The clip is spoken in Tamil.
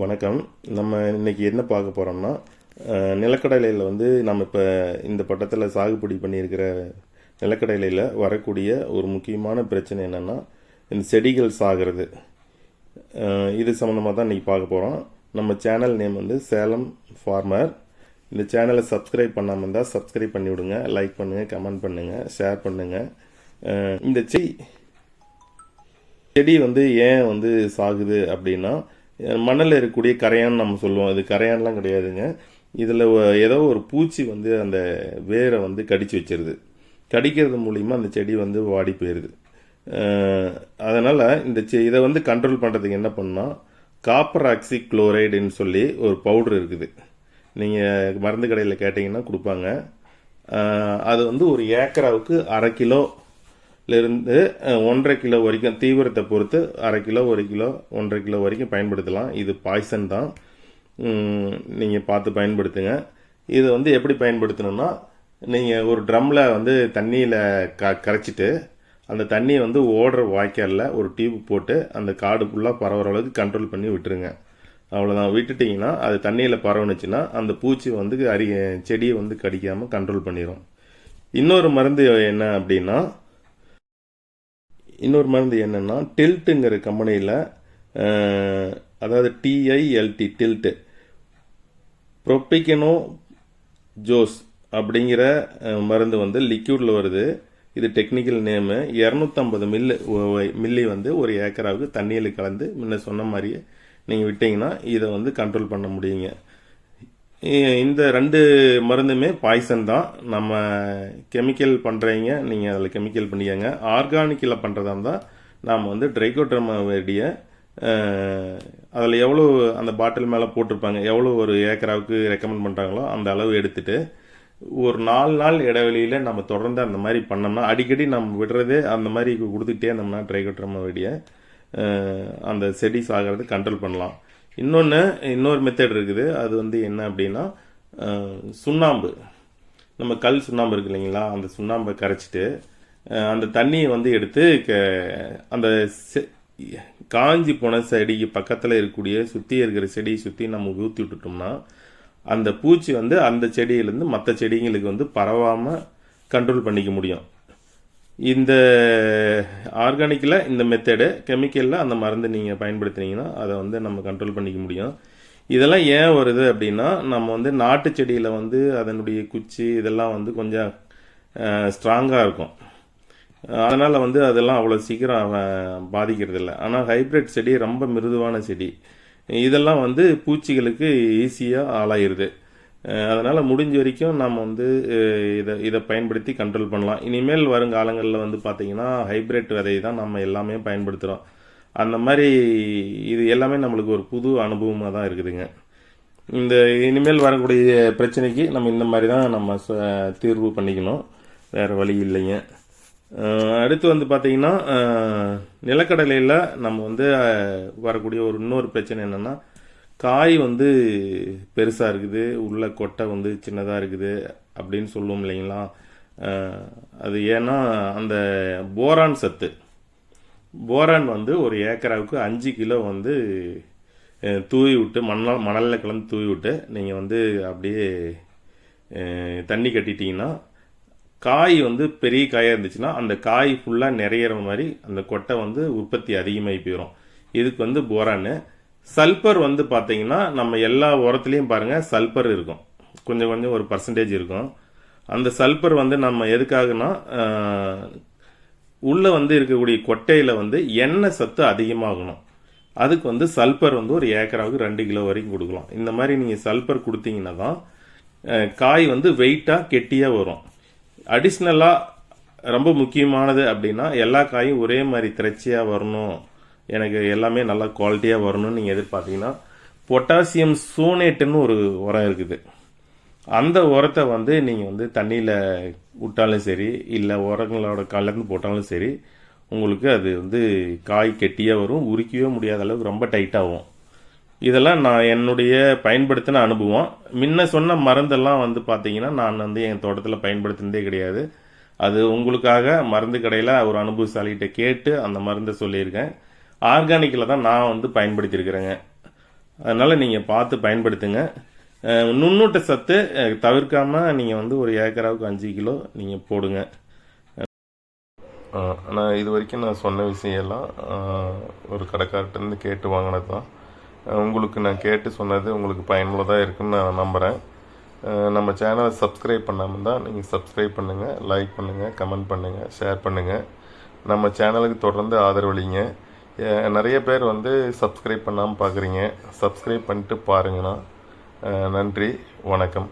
வணக்கம். நம்ம இன்னைக்கு என்ன பார்க்க போகிறோம்னா நிலக்கடலையில் வந்து நம்ம இப்போ இந்த பட்டத்தில் சாகுபடி பண்ணியிருக்கிற நிலக்கடலையில் வரக்கூடிய ஒரு முக்கியமான பிரச்சனை என்னென்னா இந்த செடிகள் சாகிறது. இது சம்மந்தமாக தான் இன்றைக்கி பார்க்க போகிறோம் நம்ம சேனல் நேம் வந்து சேலம் ஃபார்மர். இந்த சேனலை சப்ஸ்கிரைப் பண்ணாமல் இருந்தால் சப்ஸ்கிரைப் பண்ணி விடுங்க லைக் பண்ணுங்கள் கமெண்ட் பண்ணுங்கள் ஷேர் பண்ணுங்கள் இந்த செடி செடி வந்து ஏன் வந்து சாகுது அப்படின்னா மணலில் இருக்கக்கூடிய கரையான் நம்ம சொல்லுவோம். இது கரையான்லாம் கிடையாதுங்க. இதில் ஏதோ ஒரு பூச்சி வந்து அந்த வேரை வந்து கடிச்சு வச்சிருது. கடிக்கிறது மூலிமா அந்த செடி வந்து வாடி போயிடுது அதனால் இந்த செ இதை வந்து கண்ட்ரோல் பண்ணுறதுக்கு என்ன பண்ணால் காப்பர் ஆக்சி குளோரைடுன்னு சொல்லி ஒரு பவுடர் இருக்குது. நீங்கள் மருந்து கடையில் கேட்டிங்கன்னா கொடுப்பாங்க. அது வந்து ஒரு ஏக்கராவுக்கு அரை கிலோ இருந்து ஒன்றரை கிலோ வரைக்கும் தீவிரத்தை பொறுத்து அரை கிலோ ஒரு கிலோ ஒன்றரை கிலோ வரைக்கும் பயன்படுத்தலாம். இது பாய்சன் தான். நீங்கள் பார்த்து பயன்படுத்துங்க. இது வந்து எப்படி பயன்படுத்தணும்னா நீங்கள் ஒரு ட்ரம்மில் வந்து தண்ணியில் க கரைச்சிட்டு அந்த தண்ணியை வந்து ஓடுற வாய்க்காலில் ஒரு டியூப் போட்டு அந்த காடு ஃபுல்லாக பரவுற அளவுக்கு கண்ட்ரோல் பண்ணி விட்டுருங்க. அவ்வளோதான் விட்டுட்டிங்கன்னா அது தண்ணியில் பரவுனுச்சுன்னா அந்த பூச்சி வந்து அரிய செடியை வந்து கடிக்காமல் கண்ட்ரோல் பண்ணிடும் இன்னொரு மருந்து என்ன அப்படின்னா இன்னொரு மருந்து என்னென்னா டில்ட்டுங்கிற கம்பெனியில் அதாவது டிஐஎல்டி டில்ட்டு ப்ரொப்பிக்கனோ ஜோஸ் அப்படிங்கிற மருந்து வந்து லிக்யூடில் வருது. இது டெக்னிக்கல் நேமு இரநூத்தம்பது மில்லு மில்லி வந்து ஒரு ஏக்கராவுக்கு தண்ணியில் கலந்து முன்ன சொன்ன மாதிரியே நீங்கள் விட்டீங்கன்னா இதை வந்து கண்ட்ரோல் பண்ண முடியுங்க. இந்த ரெண்டு மருந்துமே பாய்சன் தான். நம்ம கெமிக்கல் பண்ணுறீங்க நீங்கள் அதில் கெமிக்கல் பண்ணிக்கங்க. ஆர்கானிக்கில் பண்ணுறதா இருந்தால் நாம் வந்து ட்ரைகோட்ரமா அதில் எவ்வளோ அந்த பாட்டில் மேலே போட்டிருப்பாங்க எவ்வளோ ஒரு ஏக்கராவுக்கு ரெக்கமெண்ட் பண்ணுறாங்களோ அந்த அளவு எடுத்துட்டு ஒரு நாலு நாள் இடைவெளியில் நம்ம தொடர்ந்து அந்த மாதிரி பண்ணோம்னா அடிக்கடி நம்ம விடுறதே அந்த மாதிரி கொடுத்துக்கிட்டே இருந்தோம்னா ட்ரைகோட்ரமா அந்த செடிஸ் ஆகிறது கண்ட்ரோல் பண்ணலாம். இன்னொன்று இன்னொரு மெத்தட் இருக்குது. அது வந்து என்ன அப்படின்னா சுண்ணாம்பு. நம்ம கல் சுண்ணாம்பு இருக்கு இல்லைங்களா? அந்த சுண்ணாம்பை கரைச்சிட்டு அந்த தண்ணியை வந்து எடுத்து க- அந்த செ- காஞ்சி போன செடிக்கு பக்கத்தில் இருக்கக்கூடிய சுற்றி இருக்கிற செடியை சுற்றி நம்ம ஊற்றி விட்டுட்டோம்னா அந்த பூச்சி வந்து அந்த செடியிலேருந்து மற்ற செடிங்களுக்கு வந்து பரவாமல் கண்ட்ரோல் பண்ணிக்க முடியும். இந்த ஆர்கானிக்கில் இந்த மெத்தடு கெமிக்கலில் அந்த மருந்து நீங்கள் பயன்படுத்துனீங்கன்னா அதை வந்து நம்ம கண்ட்ரோல் பண்ணிக்க முடியும். இதெல்லாம் ஏன் வருது அப்படின்னா நம்ம வந்து நாட்டு செடியில் வந்து அதனுடைய குச்சி இதெல்லாம் வந்து கொஞ்சம் ஸ்ட்ராங்காக இருக்கும். அதனால் வந்து அதெல்லாம் அவ்வளோ சீக்கிரம் அவன் பாதிக்கிறது இல்லை ஆனால் ஹைப்ரிட் செடி ரொம்ப மிருதுவான செடி. இதெல்லாம் வந்து பூச்சிகளுக்கு ஈஸியாக ஆளாயிருது. அதனால் முடிஞ்ச வரைக்கும் நம்ம வந்து இதை இதை பயன்படுத்தி கண்ட்ரோல் பண்ணலாம். இனிமேல் வருங்காலங்களில் வந்து பார்த்தீங்கன்னா ஹைப்ரிட் விதை தான் நம்ம எல்லாமே பயன்படுத்துகிறோம் அந்த மாதிரி இது எல்லாமே நம்மளுக்கு ஒரு புது அனுபவமாக தான் இருக்குதுங்க. இந்த இனிமேல் வரக்கூடிய பிரச்சனைக்கு நம்ம இந்த மாதிரி தான் நம்ம ச- தீர்வு பண்ணிக்கணும். வேறு வழி இல்லைங்க. அடுத்து வந்து பார்த்தீங்கன்னா நிலக்கடலையில் நம்ம வந்து வரக்கூடிய ஒரு இன்னொரு பிரச்சனை என்னென்னா காய் வந்து பெருசாக இருக்குது உள்ள கொட்டை வந்து சின்னதாக இருக்குது அப்படின்னு சொல்லுவோம் இல்லைங்களா? அது ஏன்னா அந்த போரான் சத்து. போரான் வந்து ஒரு ஏக்கராவுக்கு அஞ்சு கிலோ வந்து தூவி விட்டு மணல் மணலில் கலந்து தூவி விட்டு நீங்கள் வந்து அப்படியே தண்ணி கட்டிட்டீங்கன்னா காய் வந்து பெரிய காயாக இருந்துச்சுன்னா அந்த காய் ஃபுல்லாக நிறையிற மாதிரி அந்த கொட்டை வந்து உற்பத்தி அதிகமாகி போயிடும் இதுக்கு வந்து போரான்னு சல்பர் வந்து பார்த்தீங்கன்னா நம்ம எல்லா உரத்துலேயும் பாருங்கள் சல்பர் இருக்கும். கொஞ்சம் கொஞ்சம் ஒரு பர்சன்டேஜ் இருக்கும். அந்த சல்பர் வந்து நம்ம எதுக்காகனா உள்ளே வந்து இருக்கக்கூடிய கொட்டையில் வந்து எண்ணெய் சத்து அதிகமாகணும். அதுக்கு வந்து சல்பர் வந்து ஒரு ஏக்கராவுக்கு ரெண்டு கிலோ வரைக்கும் கொடுக்கலாம். இந்த மாதிரி நீங்கள் சல்பர் கொடுத்தீங்கன்னா தான் காய் வந்து வெயிட்டாக கெட்டியாக வரும். அடிஷ்னலாக ரொம்ப முக்கியமானது அப்படின்னா எல்லா காயும் ஒரே மாதிரி திரட்சியாக வரணும். எனக்கு எல்லாமே நல்லா குவாலிட்டியாக வரணும்னு நீங்கள் எதிர்பார்த்தீங்கன்னா பொட்டாசியம் சோனேட்டுன்னு ஒரு உரம் இருக்குது. அந்த உரத்தை வந்து நீங்கள் வந்து தண்ணியில் விட்டாலும் சரி இல்லை உரங்களோட கலந்து போட்டாலும் சரி உங்களுக்கு அது வந்து காய் கெட்டியாக வரும் உரிக்கவே முடியாத அளவுக்கு ரொம்ப டைட்டாகும் இதெல்லாம் நான் என்னுடைய பயன்படுத்தின அனுபவம். முன்ன சொன்ன மருந்தெல்லாம் வந்து பார்த்தீங்கன்னா நான் வந்து என் தோட்டத்தில் பயன்படுத்தினதே கிடையாது. அது உங்களுக்காக மருந்து கடையில் ஒரு அனுபவசாலிகிட்ட கேட்டு அந்த மருந்தை சொல்லியிருக்கேன். ஆர்கானிக்கில் தான் நான் வந்து பயன்படுத்தியிருக்கிறேங்க அதனால் நீங்கள் பார்த்து பயன்படுத்துங்க. நுண்ணூட்ட சத்து தவிர்க்காமல் நீங்கள் வந்து ஒரு ஏக்கராவுக்கு அஞ்சு கிலோ நீங்கள் போடுங்க. நான் இது வரைக்கும் நான் சொன்ன விஷயம்லாம் ஒரு கடைக்கார்ட்டேருந்து கேட்டு வாங்கினது தான். உங்களுக்கு நான் கேட்டு சொன்னது உங்களுக்கு பயனுள்ளதாக இருக்குன்னு நான் நம்புகிறேன் நம்ம சேனலை சப்ஸ்கிரைப் பண்ணாமல் தான் நீங்கள் சப்ஸ்கிரைப் பண்ணுங்கள் லைக் பண்ணுங்கள் கமெண்ட் பண்ணுங்கள் ஷேர் பண்ணுங்கள் நம்ம சேனலுக்கு தொடர்ந்து ஆதரவளிங்க. நிறைய பேர் வந்து சப்ஸ்கிரைப் பண்ணாமல் பார்க்குறீங்க சப்ஸ்கிரைப் பண்ணிட்டு பாருங்கண்ணா. நன்றி. வணக்கம்.